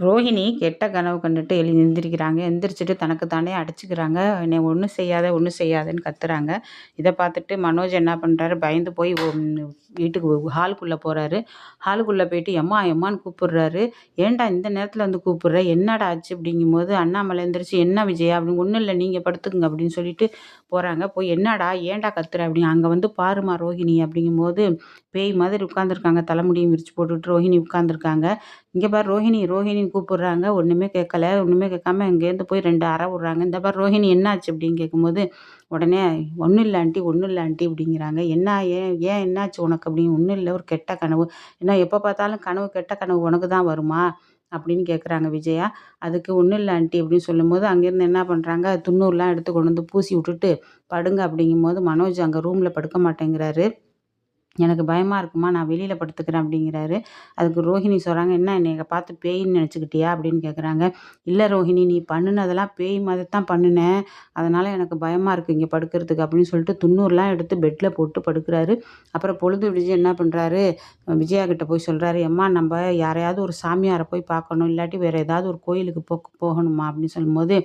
ரோஹிணி கெட்ட கனவு கண்டுட்டு எழு எழுந்திருக்கிறாங்க. எந்திரிச்சிட்டு தனக்கு தானே அடிச்சுக்கிறாங்க. என்னை ஒன்றும் செய்யாத ஒன்றும் செய்யாதன்னு கத்துறாங்க. இதை பார்த்துட்டு மனோஜ் என்ன பண்ணுறாரு பயந்து போய் வீட்டுக்கு ஹாலுக்குள்ளே போகிறாரு ஹாலுக்குள்ளே போயிட்டு எம்மா எம்மான்னு கூப்பிடுறாரு. ஏன்டா இந்த நேரத்தில் வந்து கூப்பிடுற? என்னடா ஆச்சு? அப்படிங்கும்போது அண்ணாமலை எந்திரிச்சு என்ன விஜயா? அப்படின்னு ஒன்றும் இல்லை. நீங்கள் படுத்துக்குங்க. அப்படின்னு சொல்லிட்டு போகிறாங்க போய் என்னடா? ஏன்டா கத்துற? அப்படின்னு அங்கே வந்து பாருமா ரோஹிணி அப்படிங்கும்போது பேய் மாதிரி உட்காந்துருக்காங்க தலைமுடியும் விரிச்சு போட்டுட்டு ரோஹிணி உட்காந்துருக்காங்க இங்கே பாரு ரோஹிணி ரோஹிணின்னு கூப்பிடுறாங்க. ஒன்றுமே கேட்கல. ஒன்றுமே கேட்காம இங்கேருந்து போய் ரெண்டு அறை விட்றாங்க. இந்த பாரு ரோஹிணி என்னாச்சு அப்படின்னு கேட்கும்போது உடனே ஒன்றும் இல்லை ஆண்டி ஒன்றும் இல்லை ஆண்டி அப்படிங்கிறாங்க. என்ன ஏன் ஏன் என்னாச்சு உனக்கு? அப்படின்னு ஒன்றும் இல்லை ஒரு கெட்ட கனவு. என்ன எப்போ பார்த்தாலும் கனவு கெட்ட கனவு உனக்கு தான் வருமா? அப்படின்னு கேட்குறாங்க விஜயா. அதுக்கு ஒன்றும் இல்லை ஆண்டி அப்படின்னு சொல்லும்போது அங்கேருந்து என்ன பண்ணுறாங்க துண்ணூறுலாம் எடுத்து கொண்டு வந்து பூசி விட்டுட்டு படுங்க அப்படிங்கும்போது மனோஜ் அங்கே ரூமில் படுக்க மாட்டேங்கிறாரு. எனக்கு பயமாக இருக்குமா? நான் வெளியில் படுத்துக்கிறேன் அப்படிங்கிறாரு. அதுக்கு ரோஹிணி சொல்கிறாங்க என்ன என்னை பார்த்து பேயின்னு நினச்சிக்கிட்டியா? அப்படின்னு கேட்குறாங்க இல்லை ரோஹிணி நீ பண்ணினதெல்லாம் பேய் மாதிரி தான் பண்ணினேன் அதனால் எனக்கு பயமாக இருக்குது இங்கே படுக்கிறதுக்கு அப்படின்னு சொல்லிட்டு துண்ணூறுலாம் எடுத்து பெட்டில் போட்டு படுக்கிறாரு. அப்புறம் பொழுது விஜய் என்ன பண்ணுறாரு விஜயா கிட்ட போய் சொல்கிறாரு எம்மா நம்ம யாரையாவது ஒரு சாமியாரை போய் பார்க்கணும். இல்லாட்டி வேறு ஏதாவது ஒரு கோயிலுக்கு போ போகணுமா? அப்படின்னு சொல்லும்போது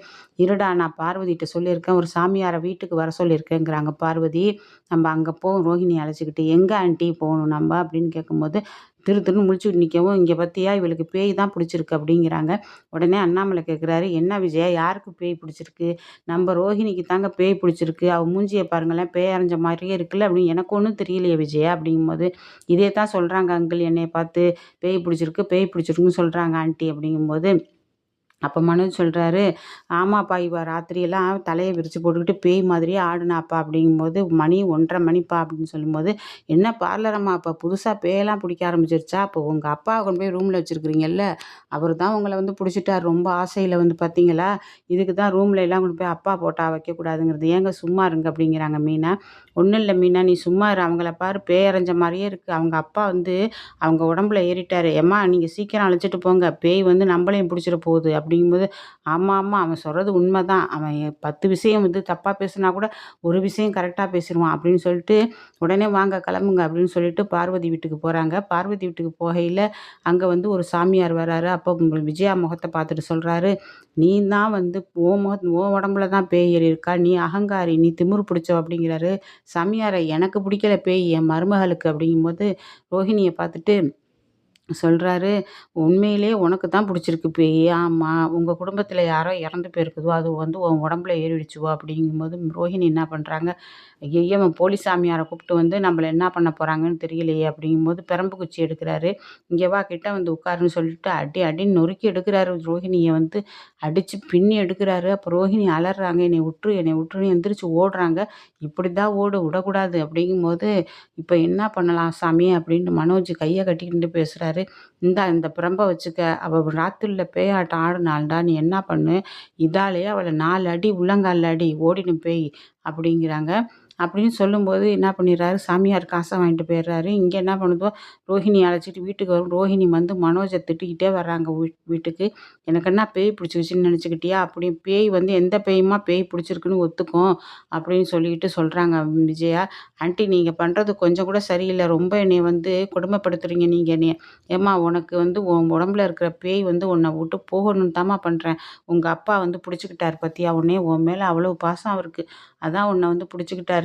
இருடா நான் பார்வதிகிட்ட சொல்லியிருக்கேன். ஒரு சாமியாரை வீட்டுக்கு வர சொல்லியிருக்கேங்கிறாங்க பார்வதி. நம்ம அங்கே போவோம் ரோஹிணி அழைச்சிக்கிட்டு எங்கே ஆண்டி போகணும் நம்ம அப்படின்னு கேட்கும்போது திரு திருன்னு முடிச்சுட்டு நிற்கவும் இங்கே பற்றியா இவளுக்கு பேய் தான் பிடிச்சிருக்கு அப்படிங்கிறாங்க. உடனே அண்ணாமலை கேட்குறாரு என்ன விஜயா யாருக்கு பேய் பிடிச்சிருக்கு? நம்ம ரோஹிணிக்கு தாங்க பேய் பிடிச்சிருக்கு. அவள் மூஞ்சியை பாருங்களேன் பேய் அரைஞ்ச மாதிரியே இருக்குல்ல அப்படின்னு எனக்கு ஒன்றும் தெரியலையே விஜயா அப்படிங்கும்போது இதே தான் சொல்கிறாங்க அங்கிள் என்னை பார்த்து பேய் பிடிச்சிருக்கு பேய் பிடிச்சிருக்குன்னு சொல்கிறாங்க ஆண்டி அப்படிங்கும்போது அப்போ மனோஜ் சொல்கிறாரு ஆமாப்பா இவ ராத்திரியெல்லாம் தலையை விரித்து போட்டுக்கிட்டு பேய் மாதிரியே ஆடுனாப்பா அப்படிங்கும்போது மணி ஒன்றரை மணிப்பா அப்படின்னு சொல்லும்போது என்ன பார்லரம்மா அப்போ புதுசாக பேயெல்லாம் பிடிக்க ஆரம்பிச்சிருச்சா? அப்போ உங்கள் அப்பா கொண்டு போய் ரூமில் வச்சுருக்கிறீங்கல்ல அவர் தான் உங்களை வந்து பிடிச்சிட்டார் ரொம்ப ஆசையில் வந்து பார்த்தீங்களா இதுக்கு தான் ரூமில் எல்லாம் கொண்டு போய் அப்பா போட்டா வைக்கக்கூடாதுங்கிறது. ஏங்க சும்மா இருங்க அப்படிங்கிறாங்க மீனா. ஒன்றும் இல்லை மீனா நீ சும்மா இரு அவங்கள பாரு பேயரைஞ்ச மாதிரியே இருக்குது அவங்க அப்பா வந்து அவங்க உடம்புல ஏறிட்டார். ஏம்மா நீங்கள் சீக்கிரம் அழைச்சிட்டு போங்க. பேய் வந்து நம்மளையும் பிடிச்சிட போகுது அப்படிங்கும்போது ஆமாம் ஆமாம் அவன் சொல்கிறது உண்மை தான் அவன் பத்து விஷயம் வந்து தப்பாக பேசுனா கூட ஒரு விஷயம் கரெக்டாக பேசிடுவான் அப்படின்னு சொல்லிட்டு உடனே வாங்க கிளம்புங்க அப்படின்னு சொல்லிட்டு பார்வதி வீட்டுக்கு போகிறாங்க பார்வதி வீட்டுக்கு போகையில் அங்கே வந்து ஒரு சாமியார் வராரு. அப்போ விஜயா முகத்தை பார்த்துட்டு சொல்கிறாரு நீ தான் வந்து ஓ முக ஓ உடம்புல தான் பேய் ஏறி இருக்கா நீ அகங்காரி நீ திமிரு பிடிச்சோ அப்படிங்கிறாரு. சாமியாரை எனக்கு பிடிக்கல பேய் என் மருமகளுக்கு அப்படிங்கும்போது ரோஹிணியை பார்த்துட்டு சொல்கிறாரு உண்மையிலே உனக்கு தான் பிடிச்சிருக்கு பேய். ஆமாம் உங்கள் குடும்பத்தில் யாரோ இறந்து போயிருக்குதோ அது வந்து உன் உடம்புல ஏறிடுச்சுவோ அப்படிங்கும்போது ரோஹிணி என்ன பண்ணுறாங்க ஐயோ அவன் போலீஸ் சாமியாரை கூப்பிட்டு வந்து நம்மளை என்ன பண்ண போகிறாங்கன்னு தெரியலையே. அப்படிங்கும்போது பெரம்பு குச்சி எடுக்கிறாரு இங்கே வா கிட்ட வந்து உட்காருன்னு சொல்லிட்டு அடி அடின்னு நொறுக்கி எடுக்கிறாரு ரோஹிணியை வந்து. அடித்து பின்னி எடுக்கிறாரு. அப்போ ரோஹிணி அலறாங்க என்னை விட்டுரு என்னை விட்டுருன்னு எந்திரிச்சு ஓடுறாங்க. இப்படி தான் ஓடு விடக்கூடாது. அப்படிங்கும்போது இப்போ என்ன பண்ணலாம் சாமி? அப்படின்ட்டு மனோஜ் கையை கட்டிக்கிட்டு பேசுகிறாரு சொல்கிறாரு இந்தா இந்த பிரம்பை வச்சுக்க அவள் ராத்திரியில் பேயாட்டம் ஆடுனாள்டா நீ என்ன பண்ணு? இதாலேயே அவளை நாலு அடி உள்ளங்கால் அடி ஓடினு பேய் அப்படிங்கிறாங்க. அப்படின்னு சொல்லும்போது என்ன பண்ணிடுறாரு? சாமியார் காசை வாங்கிட்டு போயிடுறாரு. இங்கே என்ன பண்ணுதோ? ரோஹிணி அழைச்சிட்டு வீட்டுக்கு வரும். ரோஹிணி வந்து மனோஜை திட்டிக்கிட்டே வர்றாங்க வீட்டுக்கு. எனக்கு என்ன பேய் பிடிச்சிருச்சுன்னு நினச்சிக்கிட்டியா? அப்படி பேய் வந்து எந்த பேயுமா பேய் பிடிச்சிருக்குன்னு ஒத்துக்கும் அப்படின்னு சொல்லிக்கிட்டு சொல்கிறாங்க விஜயா. ஆண்டி நீங்கள் பண்ணுறது கொஞ்சம் கூட சரியில்லை. ரொம்ப என்னை வந்து கொடுமைப்படுத்துறீங்க நீங்கள் என்னைய. ஏம்மா உனக்கு வந்து உன் உடம்புல இருக்கிற பேய் வந்து உன்னை விட்டு போகணும்னு தாம்மா பண்ணுறேன் உங்கள் அப்பா வந்து பிடிச்சிக்கிட்டார் பற்றியா உடனே உன் மேலே அவ்வளோ பாசம் அவருக்கு. அதான் உன்னை வந்து பிடிச்சிக்கிட்டார்.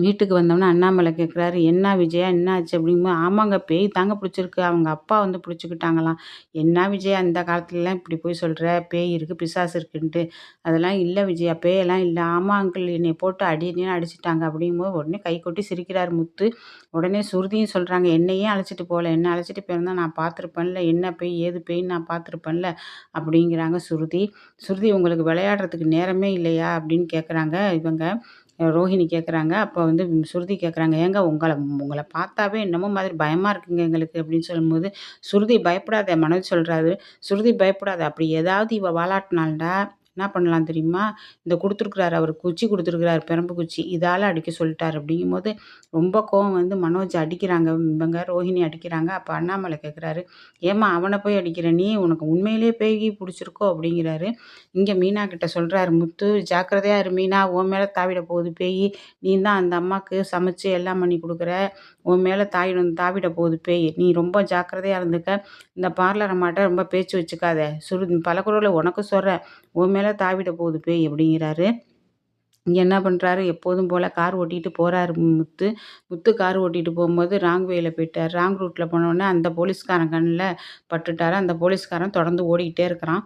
வீட்டுக்கு வந்தோடனே அண்ணாமலை கேட்குறாரு என்ன விஜயா என்ன ஆச்சு? அப்படிங்கும்போது ஆமாங்க பேய் தாங்க பிடிச்சிருக்கு. அவங்க அப்பா வந்து பிடிச்சிக்கிட்டாங்களாம். என்ன விஜயா இந்த காலத்துலலாம் இப்படி போய் சொல்கிற பேய் இருக்குது பிசாசு இருக்குன்ட்டு. அதெல்லாம் இல்லை விஜயா பேயெல்லாம் இல்லை. ஆமாம் அங்கிள் என்னை போட்டு அடினே அடிச்சிட்டாங்க. அப்படிங்கும்போது உடனே கை கொட்டி சிரிக்கிறார் முத்து. உடனே சுருதியும் சொல்கிறாங்க என்னையே அழைச்சிட்டு போகல என்ன அழைச்சிட்டு போயிருந்தா நான் பார்த்துருப்பேன்ல. என்ன பேய் ஏது பேய்ன்னு நான் பார்த்துருப்பேன்ல. அப்படிங்கிறாங்க சுருதி. சுருதி உங்களுக்கு விளையாடுறதுக்கு நேரமே இல்லையா? அப்படின்னு கேட்குறாங்க இவங்க. ரோஹிணி கேட்குறாங்க அப்போ வந்து ஸ்ருதி கேட்குறாங்க ஏங்க உங்களை உங்களை பார்த்தாவே என்னமோ மாதிரி பயமாக இருக்குங்க எங்களுக்கு அப்படின்னு சொல்லும்போது ஸ்ருதி பயப்படாத மனோஜ் சொல்கிறாரு ஸ்ருதி பயப்படாத அப்படி ஏதாவது இவள் வாலாட்டினால்டா என்ன பண்ணலாம் தெரியுமா? இந்த கொடுத்துருக்குறாரு அவர் குச்சி கொடுத்துருக்குறாரு பிரம்பு குச்சி. இதால் அடிக்க சொல்லிட்டார். அப்படிங்கும்போது ரொம்ப கோவம் வந்து மனோஜ் அடிக்கிறாங்க. இவங்க ரோஹிணி அடிக்கிறாங்க. அப்போ அண்ணாமலை கேட்குறாரு ஏம்மா அவனை போய் அடிக்கிற? நீ உனக்கு உண்மையிலேயே பேய் பிடிச்சிருக்கோ? அப்படிங்கிறாரு. இங்கே மீனா கிட்ட சொல்கிறாரு முத்து ஜாக்கிரதையாக இரு மீனா. உன் மேலே தாவிட போகுது பேய். நீ தான் அந்த அம்மாவுக்கு சமைச்சு எல்லாம் பண்ணி கொடுக்குற. உன் மேலே தாயிடும் தாவிட போகுது பேய். நீ ரொம்ப ஜாக்கிரதையாக இருந்துக்க. இந்த பார்லர் அம்மாட்ட ரொம்ப பேச்சு வச்சுக்காத. சுரு பல உனக்கு சொல்கிறேன் உன் மேலே தாவிட போகுது பேய் அப்படிங்கிறாரு. இங்கே என்ன பண்ணுறாரு எப்போதும் போல் கார் ஓட்டிகிட்டு போகிறாரு முத்து. முத்து கார் ஓட்டிகிட்டு போகும்போது ராங் வேயில் போயிட்டார். ராங் ரூட்டில் போனோடனே அந்த போலீஸ்காரன் கண்ணில் பட்டுட்டார். அந்த போலீஸ்காரன் தொடர்ந்து ஓடிக்கிட்டே இருக்கிறான்.